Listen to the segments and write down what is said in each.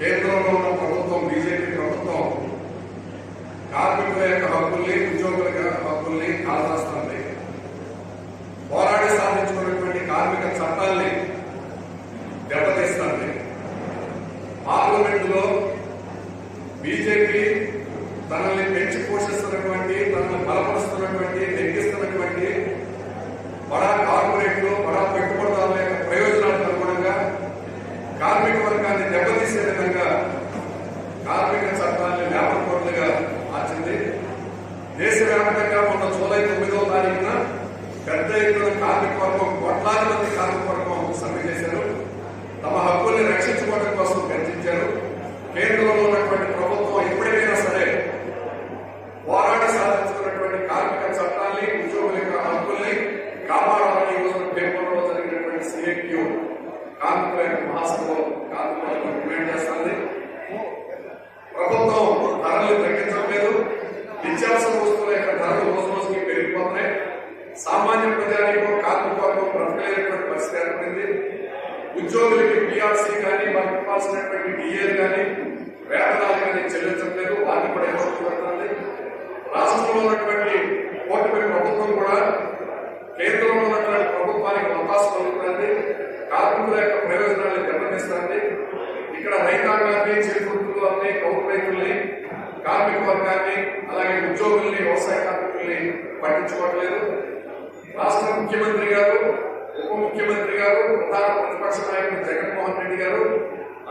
కేంద్రంలో ఉన్న ప్రభుత్వం బీజేపీ ప్రభుత్వం కార్మికుల యొక్క హక్కుల్ని ఉద్యోగుల యొక్క హక్కుల్ని కాల్చేస్తుంది పోరాడి సాధించుకున్నటువంటి కార్మిక చట్టాల్ని దెబ్బతీస్తుంది. పార్లమెంట్లో బీజేపీ తనల్ని పెంచి పోషిస్తున్నటువంటి తనల్ని బలపరుస్తున్నటువంటి దేశవ్యాప్తంగా మొన్న జూలై తొమ్మిదవ తారీఖున పెద్ద ఎత్తున కార్మిక వర్గం కోట్లాది మంది కార్మిక వర్గం సమ్మె చేశారు తమ హక్కుల్ని రక్షించుకోవడం కోసం గర్జించారు కేంద్రంలో ఉన్నటువంటి ప్రభుత్వం ఎప్పటికైనా సరే పోరాట సాధించుకున్నటువంటి కార్మిక చట్టాన్ని ఉద్యోగుల యొక్క హక్కుల్ని కాపాడాలని ఈ పేపర్లో జరిగినటువంటి సిఐక్యూ కార్మికుల యొక్క మహాసభలో కార్మికులకు డిమాండ్ చేస్తుంది ప్రభుత్వం ధరలు తగ్గించట్లేదు నిత్యావసర వస్తువుల యొక్క ధరలు రోజు రోజుకి పెరిగిపోతున్నాయి సామాన్య ప్రజానికి కార్మికులకు బ్రతకలేనటువంటి పరిస్థితి ఏర్పడింది. ఉద్యోగులకి పిఆర్సీ కానీ వారికి ఇవ్వాల్సినటువంటి డిఏలు కానీ వేతనాలు కానీ చెల్లించట్లేదు. వారిని కూడా ఇబ్బంది రాష్ట్రంలో ఉన్నటువంటి కూటమి ప్రభుత్వం కూడా కేంద్రంలో ఉన్నటువంటి ప్రభుత్వానికి అవకాశం కలుగుతుంది కార్మికుల యొక్క ప్రయోజనాలను దెబ్బతీస్తుంది ఇక్కడ రైతాంగాన్ని చేతులు అన్ని కౌలు రైతుల్ని కార్మిక వర్గాన్ని అలాగే ఉద్యోగుల్ని వ్యవసాయ కార్మికుల్ని పట్టించుకోవట్లేదు. రాష్ట్ర ముఖ్యమంత్రి గారు ఉప ముఖ్యమంత్రి గారు ప్రధాన ప్రతిపక్ష నాయకుడు జగన్మోహన్ రెడ్డి గారు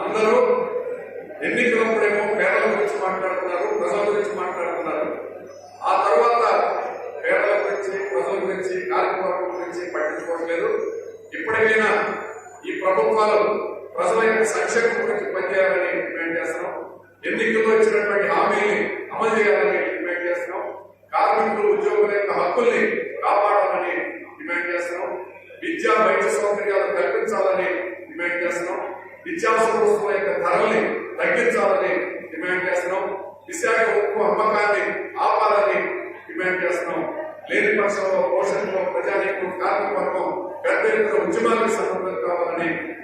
అందరూ ఎన్నికలప్పుడేమో పేదల గురించి మాట్లాడుతున్నారు ప్రజల గురించి మాట్లాడుతున్నారు. ఆ తర్వాత పేదల గురించి ప్రజల గురించి కార్మిక వర్గం గురించి పట్టించుకోవట్లేదు. ఇప్పటికైనా ఈ ప్రభుత్వాలు ప్రజల యొక్క సంక్షేమం గురించి పనిచేయాలని డిమాండ్ చేస్తున్నాం. ఎన్నికల్లో ఇచ్చినటువంటి హామీని అమలు చేయాలని డిమాండ్ చేస్తున్నాం. కార్మికులు ఉద్యోగుల యొక్క హక్కుల్ని కాపాడాలని డిమాండ్ చేస్తున్నాం. విద్యా వైద్య సౌకర్యాలు కల్పించాలని డిమాండ్ చేస్తున్నాం. నిత్యావసర వస్తువుల యొక్క ధరల్ని తగ్గించాలని డిమాండ్ చేస్తున్నాం. విశాఖ ఉక్కు అమ్మకాన్ని ఆపాలని డిమాండ్ చేస్తున్నాం. లేని పక్షంలో పోషణలో ప్రజానీకం కార్మిక వర్గం పెద్ద ఎత్తున ఉద్యమానికి సంబంధం కావాలని